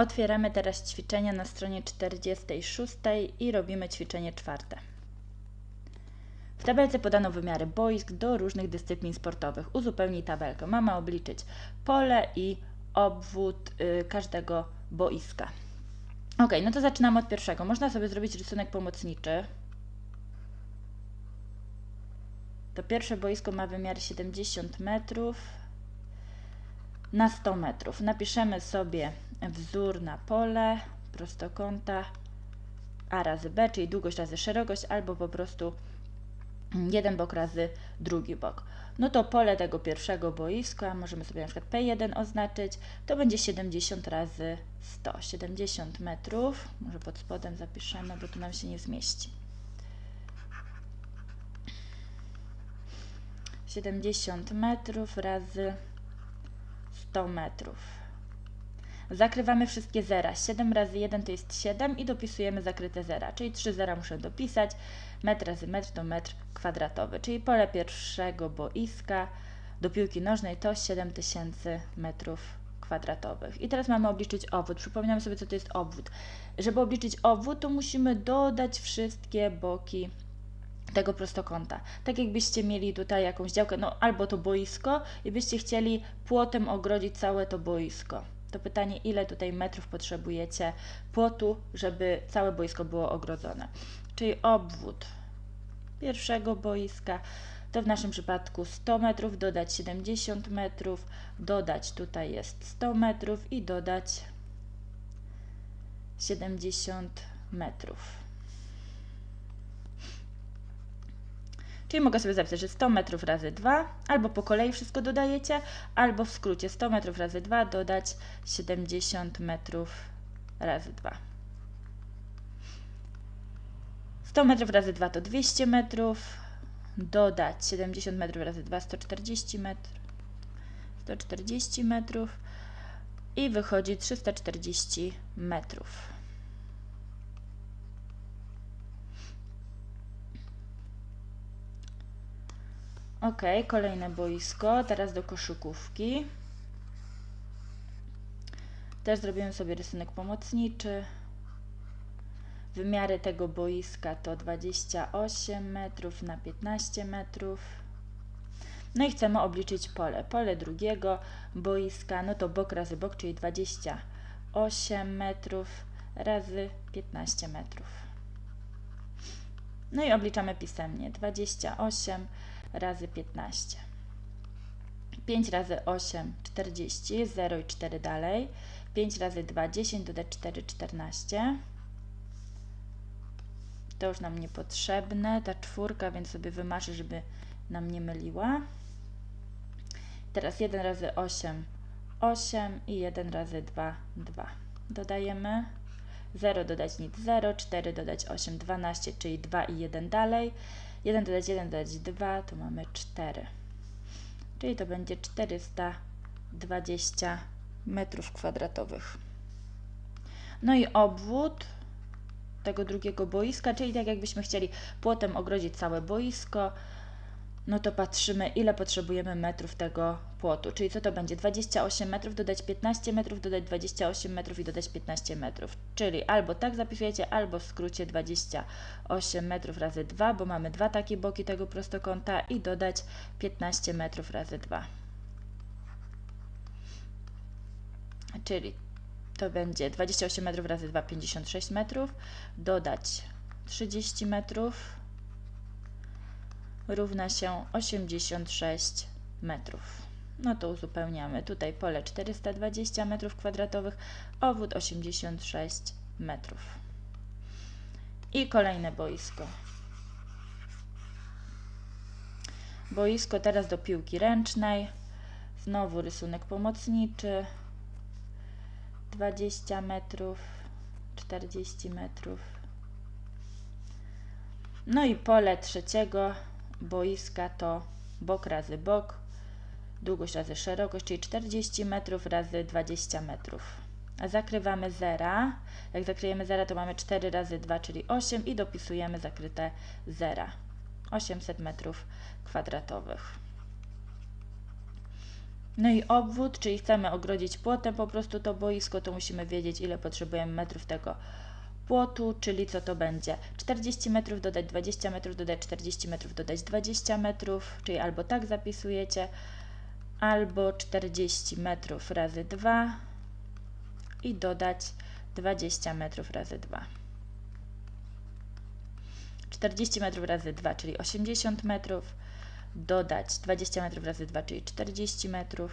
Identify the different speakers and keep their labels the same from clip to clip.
Speaker 1: Otwieramy teraz ćwiczenia na stronie 46 i robimy ćwiczenie czwarte. W tabelce podano wymiary boisk do różnych dyscyplin sportowych. Uzupełnij tabelkę. Mamy obliczyć pole i obwód y, każdego boiska. Ok, no to zaczynamy od pierwszego. Można sobie zrobić rysunek pomocniczy. To pierwsze boisko ma wymiar 70 metrów na 100 metrów. Napiszemy sobie wzór na pole prostokąta a razy b, czyli długość razy szerokość, albo po prostu jeden bok razy drugi bok. No to pole tego pierwszego boiska, możemy sobie na przykład P1 oznaczyć, to będzie 70 razy 100, 70 metrów, może pod spodem zapiszemy, bo tu nam się nie zmieści. 70 metrów razy 100 metrów. Zakrywamy wszystkie zera. 7 razy 1 to jest 7 i dopisujemy zakryte zera, czyli 3 zera muszę dopisać. Metr razy metr to metr kwadratowy, czyli pole pierwszego boiska do piłki nożnej to 7000 metrów kwadratowych. I teraz mamy obliczyć obwód. Przypominamy sobie, co to jest obwód. Żeby obliczyć obwód, to musimy dodać wszystkie boki tego prostokąta. Tak jakbyście mieli tutaj jakąś działkę, no albo to boisko i byście chcieli płotem ogrodzić całe to boisko. To pytanie, ile tutaj metrów potrzebujecie płotu, żeby całe boisko było ogrodzone. Czyli obwód pierwszego boiska to w naszym przypadku 100 metrów, dodać 70 metrów, dodać tutaj jest 100 metrów i dodać 70 metrów. Czyli mogę sobie zapisać, że 100 metrów razy 2, albo po kolei wszystko dodajecie, albo w skrócie 100 metrów razy 2 dodać 70 metrów razy 2. 100 metrów razy 2 to 200 metrów, dodać 70 metrów razy 2 140 metrów, 140 metrów i wychodzi 340 metrów. Ok, kolejne boisko. Teraz do koszykówki. Też zrobimy sobie rysunek pomocniczy. Wymiary tego boiska to 28 metrów na 15 metrów. No i chcemy obliczyć pole. Pole drugiego boiska, no to bok razy bok, czyli 28 metrów razy 15 metrów. No i obliczamy pisemnie. 28 razy 15. 5 razy 8, 40, 0 i 4 dalej. 5 razy 2, 10, dodać 4, 14. To już nam niepotrzebne, ta czwórka, więc sobie wymaszę, żeby nam nie myliła. Teraz 1 razy 8, 8 i 1 razy 2, 2. Dodajemy 0 dodać nic 0, 4 dodać 8, 12, czyli 2 i 1 dalej. 1 dodać 1 dodać 2, to mamy 4. Czyli to będzie 420 metrów kwadratowych. No i obwód tego drugiego boiska, czyli tak jakbyśmy chcieli płotem ogrodzić całe boisko, no to patrzymy, ile potrzebujemy metrów tego płotu. Czyli co to będzie? 28 metrów, dodać 15 metrów, dodać 28 metrów i dodać 15 metrów. Czyli albo tak zapisujecie, albo w skrócie 28 metrów razy 2, bo mamy dwa takie boki tego prostokąta i dodać 15 metrów razy 2. Czyli to będzie 28 metrów razy 2, 56 metrów, dodać 30 metrów, równa się 86 metrów. No to uzupełniamy. Tutaj pole 420 metrów kwadratowych, obwód 86 metrów. I kolejne boisko. Boisko teraz do piłki ręcznej. Znowu rysunek pomocniczy. 20 metrów, 40 metrów. No i pole trzeciego boiska to bok razy bok, długość razy szerokość, czyli 40 metrów razy 20 metrów. A zakrywamy zera. Jak zakryjemy zera, to mamy 4 razy 2, czyli 8 i dopisujemy zakryte zera. 800 metrów kwadratowych. No i obwód, czyli chcemy ogrodzić płotem po prostu to boisko, to musimy wiedzieć ile potrzebujemy metrów tego płotu, czyli co to będzie 40 metrów dodać 20 metrów, dodać 40 metrów, dodać 20 metrów, czyli albo tak zapisujecie, albo 40 metrów razy 2 i dodać 20 metrów razy 2. 40 metrów razy 2, czyli 80 metrów, dodać 20 metrów razy 2, czyli 40 metrów,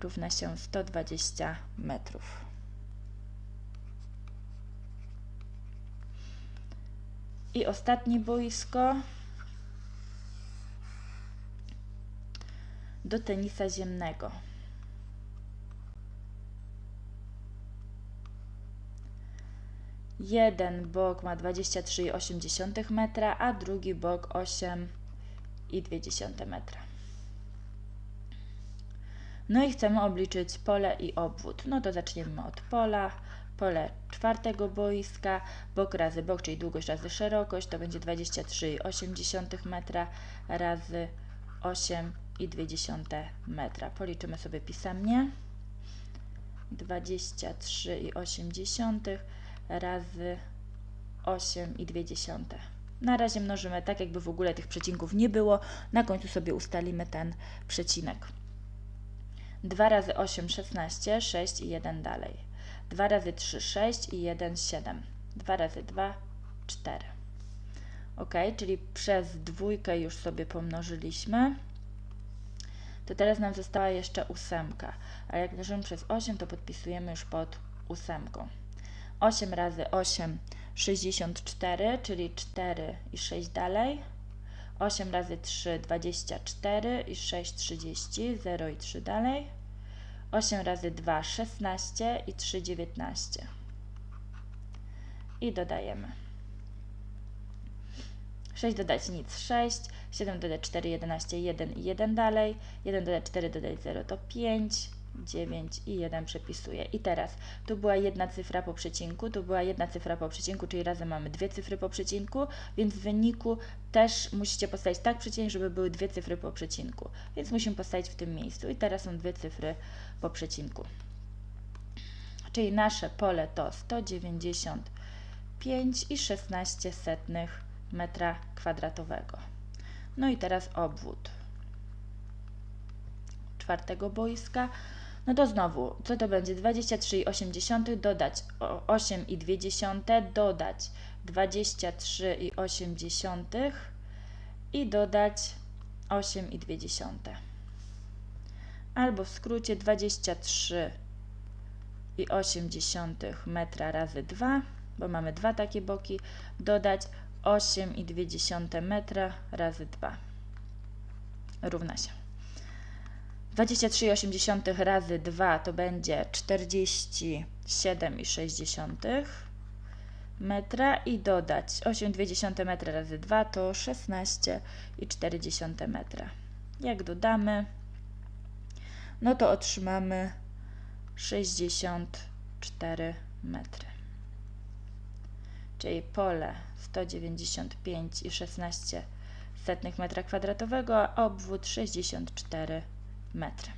Speaker 1: równa się 120 metrów. I ostatnie boisko do tenisa ziemnego. Jeden bok ma 23,8 metra, a drugi bok 8,2 metra. No i chcemy obliczyć pole i obwód. No to zaczniemy od pola. Pole czwartego boiska, bok razy bok, czyli długość razy szerokość, to będzie 23,8 metra razy 8,2 metra. Policzymy sobie pisemnie. 23,8 razy 8,2. Na razie mnożymy tak, jakby w ogóle tych przecinków nie było. Na końcu sobie ustalimy ten przecinek. 2 razy 8, 16, 6 i 1 dalej. 2 razy 3, 6 i 1, 7. 2 razy 2, 4. Ok, czyli przez dwójkę już sobie pomnożyliśmy. To teraz nam została jeszcze ósemka. A jak mnożymy przez 8, to podpisujemy już pod ósemką. 8 razy 8, 64, czyli 4 i 6 dalej. 8 razy 3, 24 i 6, 30, 0 i 3 dalej. 8 razy 2, 16 i 3, 19. I dodajemy. 6 dodać nic, 6. 7 dodać 4, 11, 1 i 1 dalej. 1 dodać 4, dodać 0 to 5. 9 i 1 przepisuję. I teraz, tu była jedna cyfra po przecinku, tu była jedna cyfra po przecinku, czyli razem mamy dwie cyfry po przecinku, więc w wyniku też musicie postawić tak przecinek, żeby były dwie cyfry po przecinku. Więc musimy postawić w tym miejscu. I teraz są dwie cyfry po przecinku. Czyli nasze pole to 195 i 16 setnych metra kwadratowego. No i teraz obwód czwartego boiska. No to znowu, co to będzie? 23,8 dodać 8,2 dodać 23,8 i dodać 8,2. Albo w skrócie 23,8 metra razy 2, bo mamy dwa takie boki, dodać 8,2 metra razy 2 równa się 23,8 razy 2 to będzie 47,6 metra i dodać 8,2 metra razy 2 to 16,4 metra. Jak dodamy, no to otrzymamy 64 metry. Czyli pole 195,16 setnych metra kwadratowego, a obwód 64 metry metry.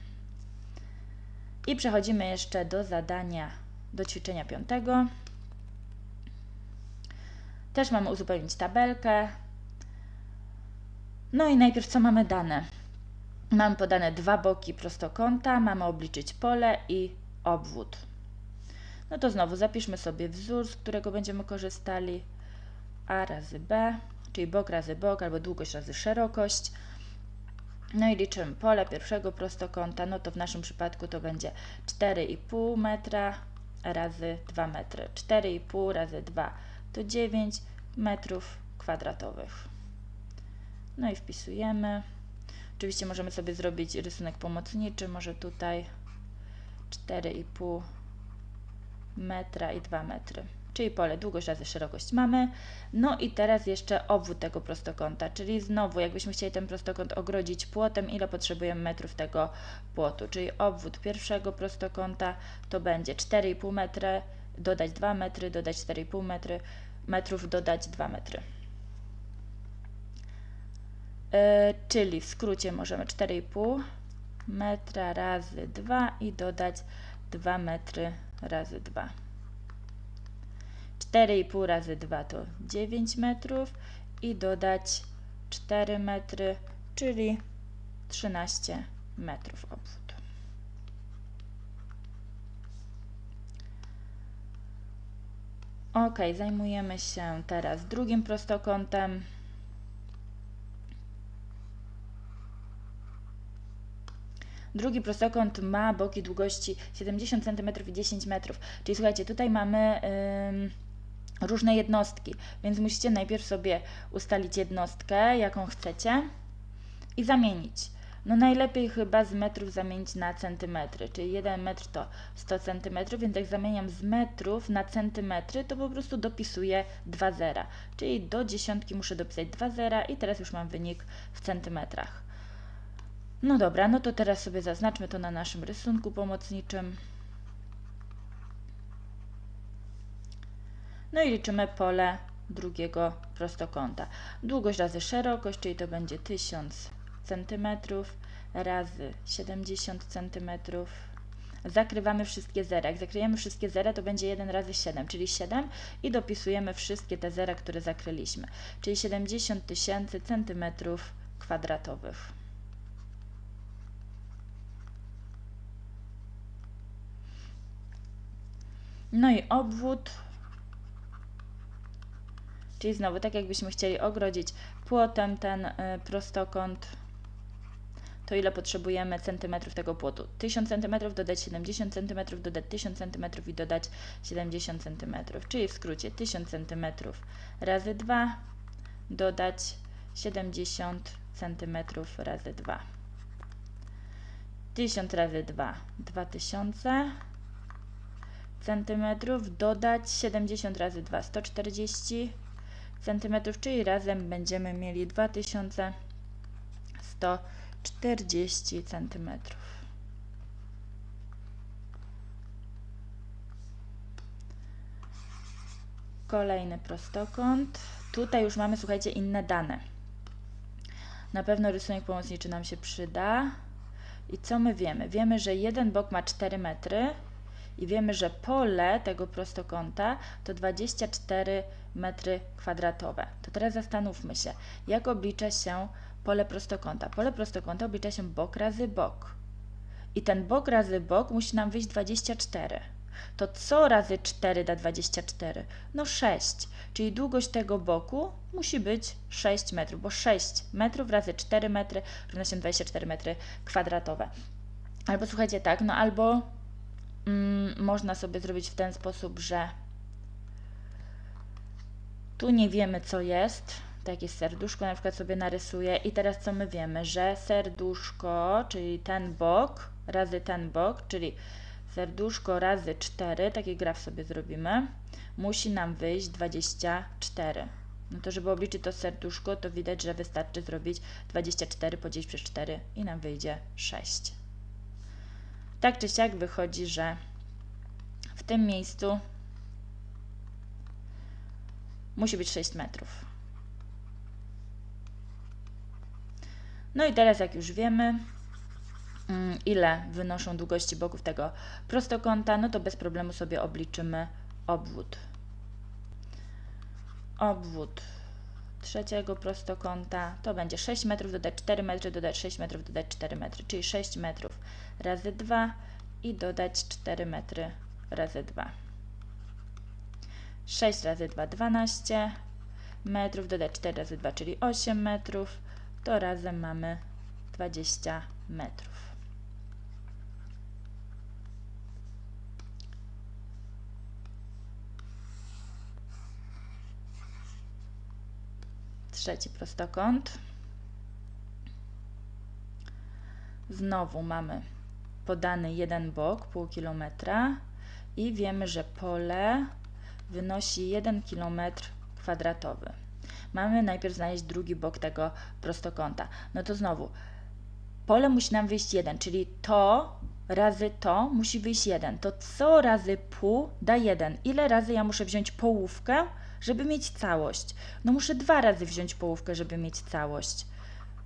Speaker 1: I przechodzimy jeszcze do zadania, do ćwiczenia piątego. Też mamy uzupełnić tabelkę. No i najpierw co mamy dane? Mamy podane dwa boki prostokąta, mamy obliczyć pole i obwód. No to znowu zapiszmy sobie wzór, z którego będziemy korzystali. A razy B, czyli bok razy bok albo długość razy szerokość. No i liczymy pole pierwszego prostokąta, no to w naszym przypadku to będzie 4,5 metra razy 2 metry. 4,5 razy 2 to 9 metrów kwadratowych. No i wpisujemy. Oczywiście możemy sobie zrobić rysunek pomocniczy, może tutaj 4,5 metra i 2 metry czyli pole długość razy szerokość mamy. No i teraz jeszcze obwód tego prostokąta, czyli znowu jakbyśmy chcieli ten prostokąt ogrodzić płotem, ile potrzebujemy metrów tego płotu, czyli obwód pierwszego prostokąta to będzie 4,5 metry, dodać 2 metry, dodać 4,5 metry, metrów, dodać 2 metry. Yy, czyli w skrócie możemy 4,5 metra razy 2 i dodać 2 metry razy 2. 4,5 razy 2 to 9 metrów i dodać 4 metry, czyli 13 metrów obwód. Ok, zajmujemy się teraz drugim prostokątem. Drugi prostokąt ma boki długości 70 cm i 10 metrów. Czyli słuchajcie, tutaj mamy ym, różne jednostki, więc musicie najpierw sobie ustalić jednostkę, jaką chcecie i zamienić. No najlepiej chyba z metrów zamienić na centymetry, czyli 1 metr to 100 centymetrów, więc jak zamieniam z metrów na centymetry, to po prostu dopisuję 2 zera. Czyli do dziesiątki muszę dopisać 2 zera i teraz już mam wynik w centymetrach. No dobra, no to teraz sobie zaznaczmy to na naszym rysunku pomocniczym. No i liczymy pole drugiego prostokąta. Długość razy szerokość, czyli to będzie 1000 cm razy 70 cm. Zakrywamy wszystkie zera. Jak zakryjemy wszystkie zera, to będzie 1 razy 7, czyli 7 i dopisujemy wszystkie te zera, które zakryliśmy, czyli 70 tysięcy centymetrów kwadratowych. No i obwód, czyli znowu tak jakbyśmy chcieli ogrodzić płotem ten y, prostokąt, to ile potrzebujemy centymetrów tego płotu? 1000 centymetrów dodać 70 centymetrów, dodać 1000 centymetrów i dodać 70 centymetrów, czyli w skrócie 1000 centymetrów razy 2 dodać 70 centymetrów razy 2. 1000 razy 2 2000 centymetrów dodać 70 razy 2 140 centymetrów, czyli razem będziemy mieli 2140 centymetrów. Kolejny prostokąt. Tutaj już mamy, słuchajcie, inne dane. Na pewno rysunek pomocniczy nam się przyda. I co my wiemy? Wiemy, że jeden bok ma 4 metry, i wiemy, że pole tego prostokąta to 24 metry kwadratowe. To teraz zastanówmy się, jak oblicza się pole prostokąta. Pole prostokąta oblicza się bok razy bok. I ten bok razy bok musi nam wyjść 24. To co razy 4 da 24? No 6. Czyli długość tego boku musi być 6 metrów, bo 6 metrów razy 4 metry równa się 24 metry kwadratowe. Albo słuchajcie tak, no albo mm, można sobie zrobić w ten sposób, że tu nie wiemy co jest, takie serduszko na przykład sobie narysuję i teraz co my wiemy, że serduszko, czyli ten bok razy ten bok, czyli serduszko razy 4, taki graf sobie zrobimy, musi nam wyjść 24. No to żeby obliczyć to serduszko, to widać, że wystarczy zrobić 24 podzielić przez 4 i nam wyjdzie 6. Tak czy siak wychodzi, że w tym miejscu musi być 6 metrów. No i teraz jak już wiemy, mm, ile wynoszą długości boków tego prostokąta, no to bez problemu sobie obliczymy obwód. Obwód trzeciego prostokąta to będzie 6 metrów, dodać 4 metry, dodać 6 metrów, dodać 4 metry, czyli 6 metrów razy 2 i dodać 4 metry razy 2. 6 razy 2 12 metrów, dodać 4 razy 2, czyli 8 metrów, to razem mamy 20 metrów. Trzeci prostokąt. Znowu mamy podany jeden bok, pół kilometra i wiemy, że pole wynosi 1 km kwadratowy. Mamy najpierw znaleźć drugi bok tego prostokąta. No to znowu, pole musi nam wyjść 1, czyli to razy to musi wyjść 1. To co razy pół da 1? Ile razy ja muszę wziąć połówkę, żeby mieć całość? No muszę dwa razy wziąć połówkę, żeby mieć całość.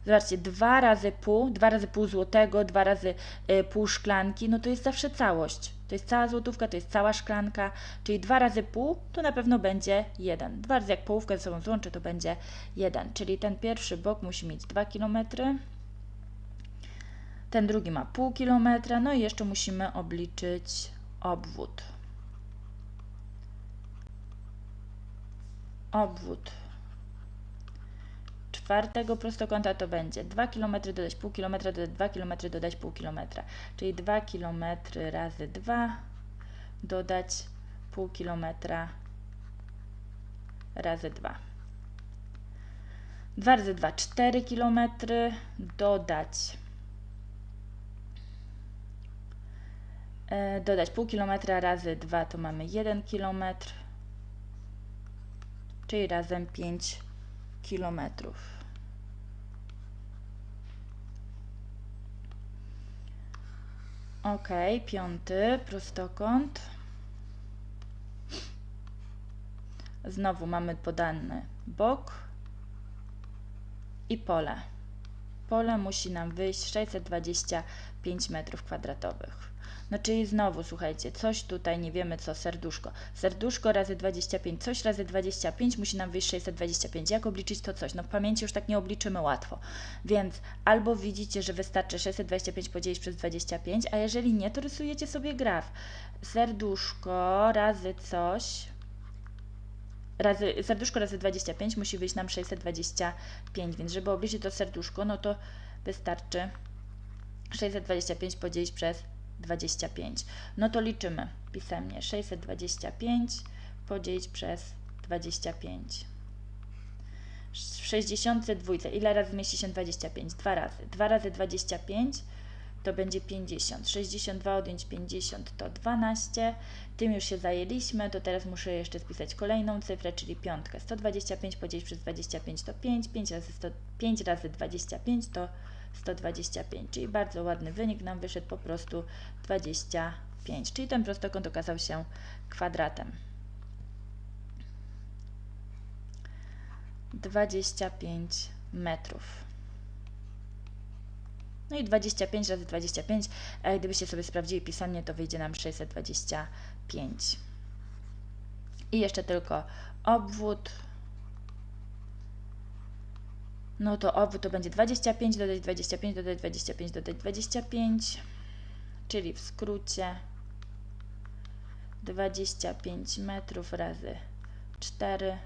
Speaker 1: Zobaczcie, dwa razy pół, dwa razy pół złotego, dwa razy y, pół szklanki, no to jest zawsze całość. To jest cała złotówka, to jest cała szklanka, czyli dwa razy pół to na pewno będzie jeden. Dwa razy jak połówkę ze sobą złączę, to będzie jeden. Czyli ten pierwszy bok musi mieć 2 km, ten drugi ma pół kilometra, no i jeszcze musimy obliczyć obwód. Obwód czwartego prostokąta to będzie 2 km dodać pół kilometra, dodać 2 km, dodać pół kilometra. Czyli 2 km razy 2 dodać pół kilometra razy 2. 2 razy 2 4 km dodać e, dodać pół kilometra razy 2 to mamy 1 km czyli razem 5 kilometrów. Ok, piąty prostokąt. Znowu mamy podany bok i pole. Pole musi nam wyjść 625 metrów kwadratowych. No czyli znowu, słuchajcie, coś tutaj nie wiemy co, serduszko. Serduszko razy 25, coś razy 25 musi nam wyjść 625. Jak obliczyć to coś? No w pamięci już tak nie obliczymy łatwo. Więc albo widzicie, że wystarczy 625 podzielić przez 25, a jeżeli nie, to rysujecie sobie graf. Serduszko razy coś, razy, serduszko razy 25 musi wyjść nam 625, więc żeby obliczyć to serduszko, no to wystarczy 625 podzielić przez 25. No to liczymy pisemnie. 625 podzielić przez 25. W 62 ile razy zmieści się 25? Dwa razy. 2 razy 25 to będzie 50. 62 odjąć 50 to 12. Tym już się zajęliśmy, to teraz muszę jeszcze spisać kolejną cyfrę, czyli piątkę. 125 podzielić przez 25 to 5. 5 razy, 100, 5 razy 25 to 125, czyli bardzo ładny wynik nam wyszedł po prostu 25, czyli ten prostokąt okazał się kwadratem. 25 metrów. No i 25 razy 25, a gdybyście sobie sprawdzili pisemnie, to wyjdzie nam 625. I jeszcze tylko obwód no to obwód to będzie 25, dodać 25, dodać 25, dodać 25, czyli w skrócie 25 metrów razy 4,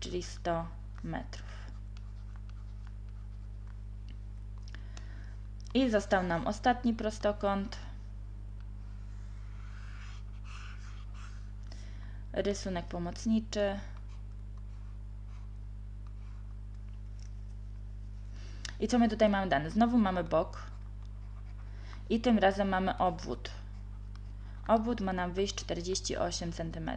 Speaker 1: czyli 100 metrów. I został nam ostatni prostokąt. Rysunek pomocniczy. I co my tutaj mamy dane? Znowu mamy bok i tym razem mamy obwód. Obwód ma nam wyjść 48 cm.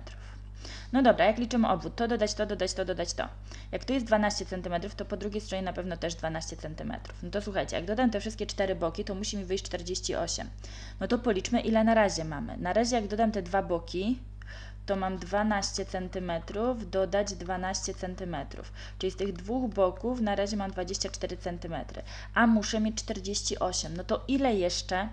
Speaker 1: No dobra, jak liczymy obwód, to dodać to, dodać to, dodać to. Jak tu jest 12 cm, to po drugiej stronie na pewno też 12 cm. No to słuchajcie, jak dodam te wszystkie cztery boki, to musi mi wyjść 48. No to policzmy, ile na razie mamy. Na razie jak dodam te dwa boki, to mam 12 cm, dodać 12 cm. Czyli z tych dwóch boków na razie mam 24 cm, a muszę mieć 48. No to ile jeszcze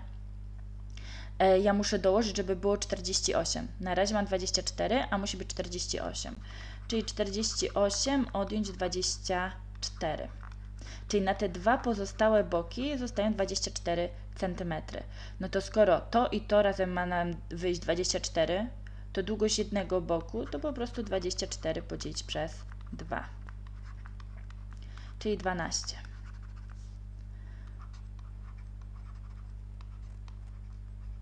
Speaker 1: e, ja muszę dołożyć, żeby było 48? Na razie mam 24, a musi być 48. Czyli 48 odjąć 24. Czyli na te dwa pozostałe boki zostają 24 cm. No to skoro to i to razem ma nam wyjść 24, to długość jednego boku to po prostu 24 podzielić przez 2, czyli 12.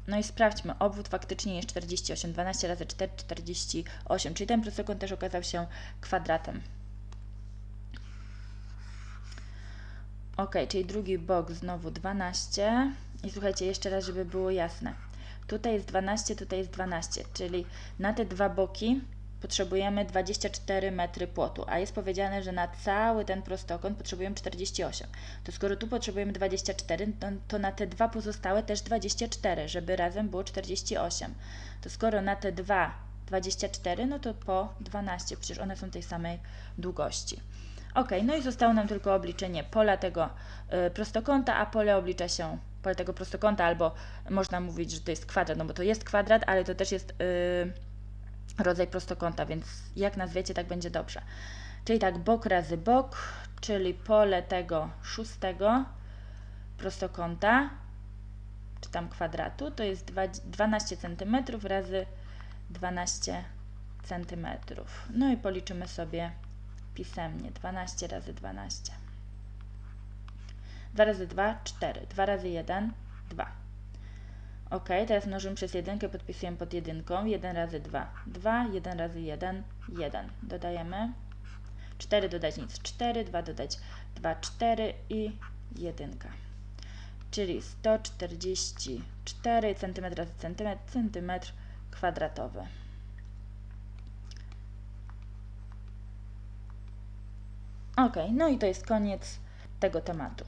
Speaker 1: No i sprawdźmy, obwód faktycznie jest 48, 12 razy 4, 48, czyli ten prostokąt też okazał się kwadratem. Ok, czyli drugi bok znowu 12 i słuchajcie, jeszcze raz, żeby było jasne. Tutaj jest 12, tutaj jest 12, czyli na te dwa boki potrzebujemy 24 metry płotu, a jest powiedziane, że na cały ten prostokąt potrzebujemy 48. To skoro tu potrzebujemy 24, to, to, na te dwa pozostałe też 24, żeby razem było 48. To skoro na te dwa 24, no to po 12, przecież one są tej samej długości. Ok, no i zostało nam tylko obliczenie pola tego y, prostokąta, a pole oblicza się, pole tego prostokąta, albo można mówić, że to jest kwadrat, no bo to jest kwadrat, ale to też jest y, rodzaj prostokąta, więc jak nazwiecie, tak będzie dobrze. Czyli tak, bok razy bok, czyli pole tego szóstego prostokąta, czy tam kwadratu, to jest dwa- 12 cm razy 12 cm. No i policzymy sobie pisemnie 12 razy 12. 2 razy 2, 4. 2 razy 1, 2. Ok, teraz mnożymy przez jedynkę, podpisujemy pod jedynką. 1 razy 2, 2. 1 razy 1, 1. Dodajemy. 4 dodać nic, 4. 2 dodać 2, 4 i 1. Czyli 144 cm razy centymetr, centymetr kwadratowy. Ok, no i to jest koniec tego tematu.